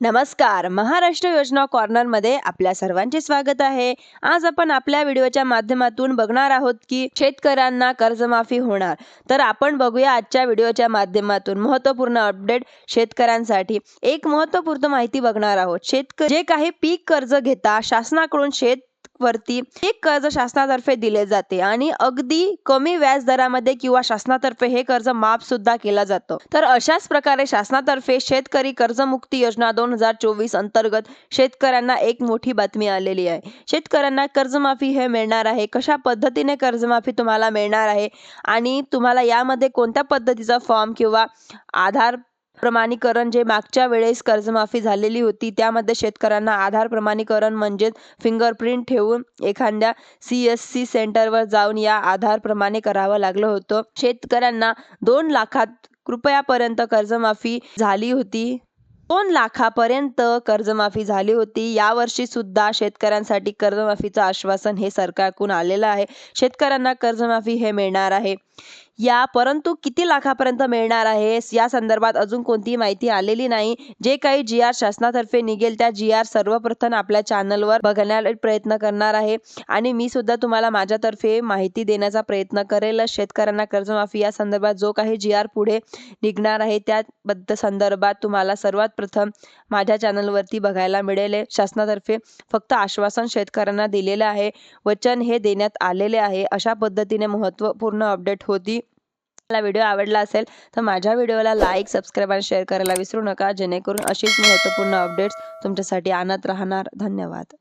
नमस्कार. महाराष्ट्र योजना कॉर्नरमध्ये आपल्या सर्वांचे स्वागत आहे. आज आपण आपल्या व्हिडिओच्या माध्यमातून बघणार आहोत की शेतकऱ्यांना कर्जमाफी होणार. तर आपण बघूया आजच्या व्हिडिओच्या माध्यमातून महत्त्वपूर्ण अपडेट शेतकऱ्यांसाठी. एक महत्त्वपूर्ण माहिती बघणार आहोत. शेतकरी जे काही पीक कर्ज घेता शासनाकडून शेत वरती हे कर्ज शासनातर्फे दिले जाते आणि अगदी कमी व्याज दरामध्ये किंवा शासनातर्फे हे कर्ज माफ सुद्धा केलं जातं. तर अशाच प्रकारे शासनातर्फे शेतकरी कर्जमुक्ती योजना दोन हजार चोवीस अंतर्गत शेतकऱ्यांना एक मोठी बातमी आलेली आहे. शेतकऱ्यांना कर्जमाफी हे मिळणार आहे. कशा पद्धतीने कर्जमाफी तुम्हाला मिळणार आहे आणि तुम्हाला यामध्ये कोणत्या पद्धतीचा फॉर्म किंवा आधार प्रमाणीकरण जे मागच्या वेळेस कर्जमाफी झालेली होती त्यामध्ये शेतकऱ्यांना आधार प्रमाणीकरण म्हणजेच फिंगरप्रिंट ठेवून एखाद्या सी एस सी सेंटरवर जाऊन या आधार प्रमाणे करावं लागलं होतं. शेतकऱ्यांना दोन लाखात रुपयापर्यंत कर्जमाफी झाली होती. दोन लाखापर्यंत कर्जमाफी झाली होती. यावर्षी सुद्धा शेतकऱ्यांसाठी कर्जमाफीचं आश्वासन हे सरकारकडून आलेलं आहे. शेतकऱ्यांना कर्जमाफी हे मिळणार आहे. या परंतु किती लाखापर्यंत मिळणार आहे? या संदर्भात अजून कोणतीही माहिती आलेली नाही. जे काही जी आर शासनातर्फे निघेल त्या जी आर सर्वप्रथम आपल्या चॅनलवर बघण्याचा प्रयत्न करणार आहे. आणि मी सुद्धा तुम्हाला माझ्यातर्फे माहिती देण्याचा प्रयत्न करेल. शेतकऱ्यांना कर्जमाफी या संदर्भात जो काही जी आर पुढे निघणार आहे त्याबद्दल संदर्भात तुम्हाला सर्वात प्रथम माझ्या चॅनलवरती बघायला मिळेल. शासनातर्फे फक्त आश्वासन शेतकऱ्यांना दिलेलं आहे. वचन हे देण्यात आलेले आहे. अशा पद्धतीने महत्त्वपूर्ण अपडेट होती. मला व्हिडिओ आवडला असेल तर माझ्या व्हिडिओला लाईक सबस्क्राईब आणि शेअर करायला विसरू नका. जेणेकरून अशीच महत्त्वपूर्ण अपडेट्स तुमच्यासाठी आणत राहणार. धन्यवाद.